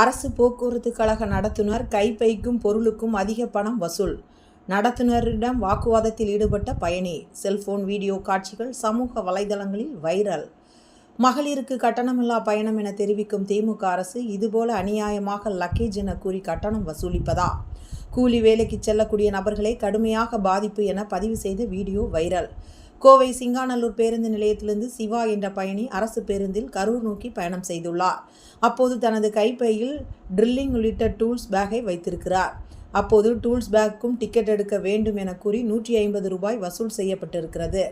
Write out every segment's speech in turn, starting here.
அரசு போக்குவரத்து கழக நடத்துனர் கைப்பைக்கும் பொருளுக்கும் அதிக பணம் வசூல். நடத்துனரிடம் வாக்குவாதத்தில் ஈடுபட்ட பயணி. செல்போன் வீடியோ காட்சிகள் சமூக வலைதளங்களில் வைரல். மகளிருக்கு கட்டணமில்லா பயணம் என தெரிவிக்கும் திமுக அரசு இதுபோல அநியாயமாக லக்கேஜ் என கூறி கட்டணம் வசூலிப்பதா? கூலி வேலைக்கு செல்லக்கூடிய நபர்களை கடுமையாக பாதிப்பு என பதிவு செய்த வீடியோ வைரல். கோவை சிங்காநல்லூர் பேருந்து நிலையத்திலிருந்து சிவா என்ற பயணி அரசு பேருந்தில் கரூர் நோக்கி பயணம் செய்துள்ளார். அப்போது தனது கைப்பையில் ட்ரில்லிங் உள்ளிட்ட டூல்ஸ் பேக்கை வைத்திருக்கிறார். அப்போது டூல்ஸ் பேக்கும் டிக்கெட் எடுக்க வேண்டும் என கூறி நூற்றி ஐம்பது ரூபாய் வசூல் செய்யப்பட்டிருக்கிறது.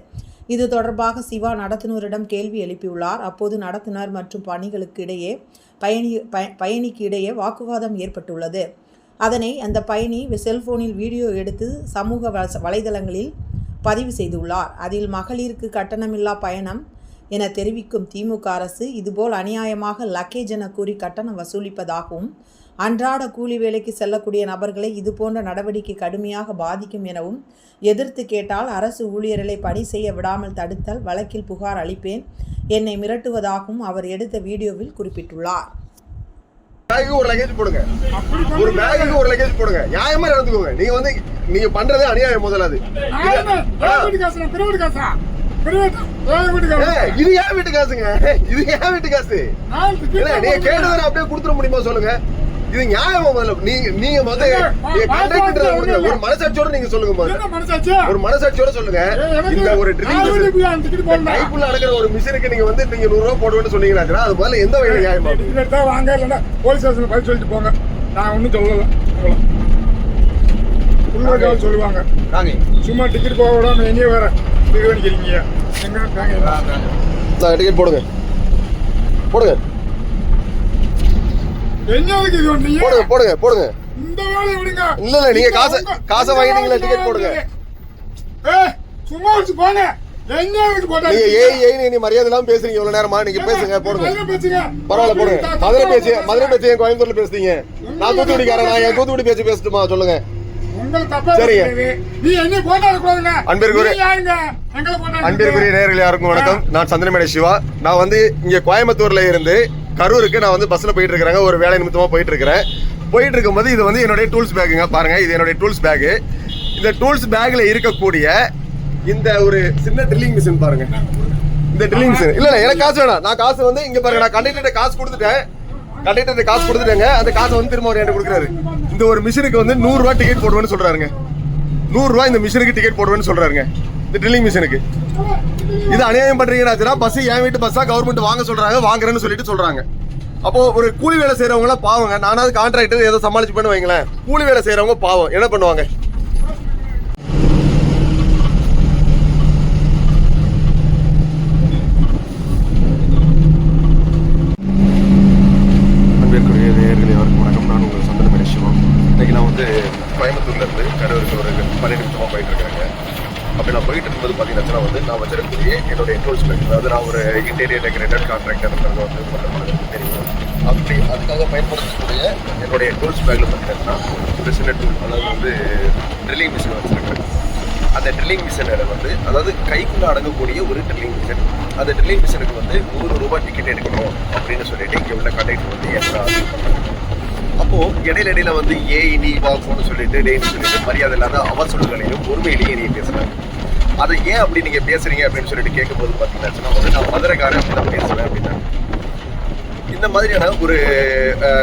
இது தொடர்பாக சிவா நடத்துனரிடம் கேள்வி எழுப்பியுள்ளார். அப்போது நடத்துனர் மற்றும் பணிகளுக்கு இடையே பயணி பயணிக்கு இடையே வாக்குவாதம் ஏற்பட்டுள்ளது. அதனை அந்த பயணி செல்போனில் வீடியோ எடுத்து சமூக வ- வலைதளங்களில் பதிவு செய்துள்ளார். அதில் மகளிருக்கு கட்டணமில்லா பயணம் என தெரிவிக்கும் திமுக அரசு இதுபோல் அநியாயமாக லக்கேஜ் என கூறி கட்டணம் வசூலிப்பதாகவும் அன்றாட கூலி வேலைக்கு செல்லக்கூடிய நபர்களை இதுபோன்ற நடவடிக்கை கடுமையாக பாதிக்கும் எனவும் எதிர்த்து கேட்டால் அரசு ஊழியர்களை பணி செய்ய விடாமல் தடுத்தல் வழக்கில் புகார் அளிப்பேன் என்னை மிரட்டுவதாகவும் அவர் எடுத்த வீடியோவில் குறிப்பிட்டுள்ளார். ஒரு லக்கேஜ் போடுங்க. ஒரு பேக்குக்கு ஒரு லக்கேஜ் போடுங்க. நியாயமா நடந்துக்கோங்க. நீங்க வந்து நீங்க பண்றதே அநியாயம் முதல்ல அது. இது ஏன் வீட்டு காசுங்க? இது ஏன் வீட்டு காசு? நீங்க. கேட்டதை அப்படியே கொடுத்துட முடியுமா சொல்லுங்க? இது நியாயமா முதல்ல? நீங்க நீங்க முதல்ல ஒரு மனசாட்சியோட நீங்க சொல்லுங்க முதல்ல? ஒரு மனசாட்சியோட சொல்லுங்க. இந்த ஒரு. கைக்குள்ள அடக்கிற ஒரு மிஷினுக்கு நீங்க வந்து நீங்க நூறு ரூபாய் போடுவேன்னு சொன்னீங்கன்னா அது முதல்ல எந்த வகையில நியாயமா? வாங்க, இல்லைன்னா station ல பதில் சொல்லிட்டு போங்க. நான் ஒண்ணும் சொல்லல. அவ்வளவு. உள்ளூர்காரங்க சொல்லுவாங்க. சும்மா டிக்கெட் போக விடாம எங்கேயோ வேற இது பண்ணிக்கிறீங்க எங்க இருக்காங்க டிக்கெட் போடுங்க. போடுங்க. என்ன எதுக்கு இது வந்தீங்க போடுங்க போடுங்க போடுங்க. இந்த வேலையை விடுங்க. இல்ல, இல்ல, நீங்க இந்த காசை- வாங்கிட்டீங்களா, ticket போடுங்க. ஏய், சும்மா வச்சு போங்க. நீங்க ஏய் ஏய் நீ மரியாதை இல்லாம பேசுறீங்க இவ்வளவு நேரமா? நீங்க பேசுங்க போடுங்க. பரவாயில்ல போடுங்க. மதுரை பேச்சு மதுரை பேச்சு என் கோயம்புத்தூர்ல பேசுறீங்க. நான் தூத்துக்குடிக்காரன் நான் என் தூத்துக்குடி பேச்சு பேசட்டுமா? சொல்லுங்க. அன்பிற்குரிய- நீ யாருங்க எங்களை போட்டா அன்பிற்குரிய நேயர்கள் யாருக்கும் வணக்கம். நான் சந்திரமேட சிவா. நான் வந்து இங்க கோயம்புத்தூர்ல இருந்து கரூருக்கு நான் வந்து பஸ்ல போயிட்டு இருக்கிறேங்க. ஒரு வேலை நிமித்தமா போயிட்டு இருக்கிறேன். போயிட்டு இருக்கும்போது இது வந்து என்னுடைய டூல்ஸ் பேக்குங்க பாருங்க இது என்னுடைய டூல்ஸ் பேக் இந்த டூல்ஸ் பேக்ல இருக்கக்கூடிய இந்த ஒரு சின்ன ட்ரில்லிங் மிஷின் பாருங்க. இந்த ட்ரில்லிங் மிஷின் இல்ல இல்ல எனக்கு காசு வேணாம். நான் காசு வந்து இங்க பாருங்க நான் கண்டக்டர் காசு கொடுத்துட்டேன். கண்டக்டர் காசு கொடுத்துட்டேங்க அந்த காசை வந்து திரும்ப அவர் என்கிட்ட கொடுக்குறாரு. இந்த ஒரு மிஷினுக்கு வந்து நூறுரூவா டிக்கெட் போடுவேன்னு சொல்கிறாருங்க நூறுரூவா இந்த மிஷினுக்கு டிக்கெட் போடுவேன்னு சொல்கிறாருங்க இந்த ட்ரில்லிங் மிஷினுக்கு. இது அநியாயம் பண்ணுறீங்கன்னா பஸ் என் வீட்டு பஸ்ஸாக கவர்மெண்ட் வாங்க சொல்கிறாங்க வாங்குறேன்னு சொல்லிட்டு சொல்கிறாங்க அப்போ ஒரு கூலி வேலை செய்கிறவங்களாம் பாவங்க. நானாவது கான்ட்ராக்டர் ஏதோ சமாளிச்சு பண்ண வைங்களேன். கூலி வேலை செய்கிறவங்க பாவம். என்ன பண்ணுவாங்க அன்பிற்குரிய நேயர்களே அவருக்கு வணக்கம் நான் உங்கள் சந்திரமணி இன்றைக்கி நான் வந்து கோயம்புத்தூர்லேருந்து கடவுளுக்கு ஒரு பன்னெண்டு நிமிஷமாக போயிட்டு இருக்கிறேங்க அப்படி நான் போயிட்டு இருக்கும்போது பார்த்தீங்கன்னா வந்து நான் வச்சிருக்கக்கூடிய என்னுடைய என்ரோல்ஸ்மெண்ட் அதாவது நான் ஒரு இன்டீரியர் டெக்கரேட்டர் கான்ட்ராக்டர் வந்து தெரியும். அப்படி அதுக்காக பயன்படுத்தக்கூடிய என்னுடைய டூல்ஸ் பேக்கில் பார்த்தீங்கன்னா ஒரு சின்ன டூல் அதாவது வந்து ட்ரில்லிங் மிஷின் வச்சுருக்கேன். அந்த ட்ரில்லிங் மிஷினில் வந்து அதாவது கைக்குள்ள அடங்கக்கூடிய ஒரு ட்ரில்லிங் மிஷின் அந்த ட்ரில்லிங் மிஷினுக்கு வந்து நூறு ரூபாய் டிக்கெட் எடுக்கணும் அப்படின்னு சொல்லிட்டு இங்கே உள்ள கண்டக்டர் வந்து என்ன அப்போ இடையில இடையில வந்து ஏ இனி வா போன்னு சொல்லிட்டு டேன்னு சொல்லிட்டு மரியாதை இல்லாத அவசரங்களையும் பொறுமையிலேயே நீ பேசுறாங்க அதை ஏன் அப்படி நீங்க பேசுறீங்க அப்படின்னு சொல்லிட்டு கேட்கும்போது பார்த்தீங்கன்னா வந்து நான் மதுரைக்காரன் அப்படி தான் பேசுவேன் அப்படின்னா இந்த மாதிரியான ஒரு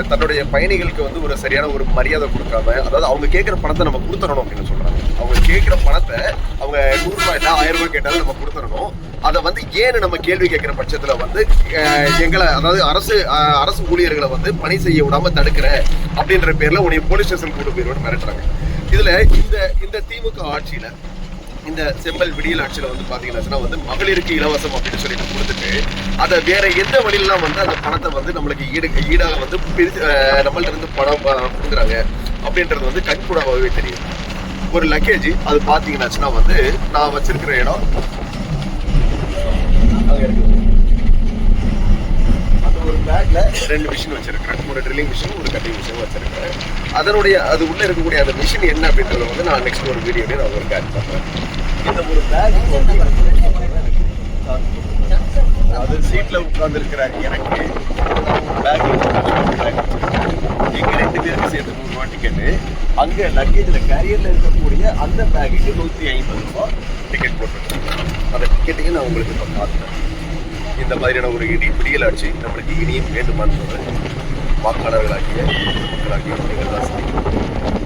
தன்னுடைய பயணிகளுக்கு வந்து ஒரு சரியான ஒரு மரியாதை கொடுக்காம அதாவது அவங்க கேட்குற பணத்தை நம்ம கொடுத்துடணும் அப்படின்னு சொல்றாங்க. அவங்க கேட்குற பணத்தை அவங்க நூறுரூபா இல்லை ஆயிரம் ரூபாய் கேட்டாலும் நம்ம கொடுத்துடணும். அதை வந்து ஏன்னு நம்ம கேள்வி கேட்குற பட்சத்தில் வந்து எங்களை அதாவது அரசு அரசு ஊழியர்களை வந்து பணி செய்ய விடாம தடுக்கிற அப்படின்ற பேரில் உடைய போலீஸ் ஸ்டேஷன் கூட்டு பேரோடு மிரட்டுறாங்க. இதில் இந்த இந்த திமுக ஆட்சியில் இந்த செம்மல் விடியல் ஆட்சியில் வந்து பார்த்தீங்கன்னா வந்து மகளிருக்கு இலவசம் அப்படின்னு சொல்லிட்டு கொடுத்துட்டு அதை வேற எந்த வழியிலாம் வந்து அந்த பணத்தை வந்து நம்மளுக்கு ஈடு ஈடாக வந்து பிரித்து நம்மள்ட்ட இருந்து பணம் கொடுக்குறாங்க அப்படின்றது வந்து கண்கூடாகவே தெரியும். ஒரு லக்கேஜ் அது பார்த்தீங்கன்னாச்சுன்னா வந்து நான் வச்சிருக்கிற இடம் அங்க இருக்குது அந்த ஒரு பேக்ல ரெண்டு மிஷின் வச்சிருக்கிறேன். ஒரு ட்ரில்லிங் மிஷின் ஒரு கட்டிங் மிஷின் வச்சிருக்கிறேன். அதனுடைய அது உள்ள இருக்கக்கூடிய அந்த மிஷின் என்ன அப்படின்றத வந்து நான் நெக்ஸ்ட் ஒரு வீடியோல நான் உங்களுக்கு ஆட் பண்றேன் இந்த ஒரு பேக் அது சீட்ல உட்கார்ந்துருக்கிறார் எனக்கு பேக் டிக்கெட்டு அங்கே லக்கேஜில் கேரியரில் இருக்கக்கூடிய அந்த பேக்குக்கு நூற்றி ஐம்பது ரூபா டிக்கெட் போட்டுருக்கேன். அந்த டிக்கெட்டையும் நான் உங்களுக்கு இப்போ காட்டுறேன். இந்த மாதிரியான ஒரு இடி பிடியல் ஆட்சி நம்மளுக்கு இனியும் வேண்டுமான்னு வாக்காளர்களாகிய மக்களாகிய நீங்கள் தான் செய்யணும்.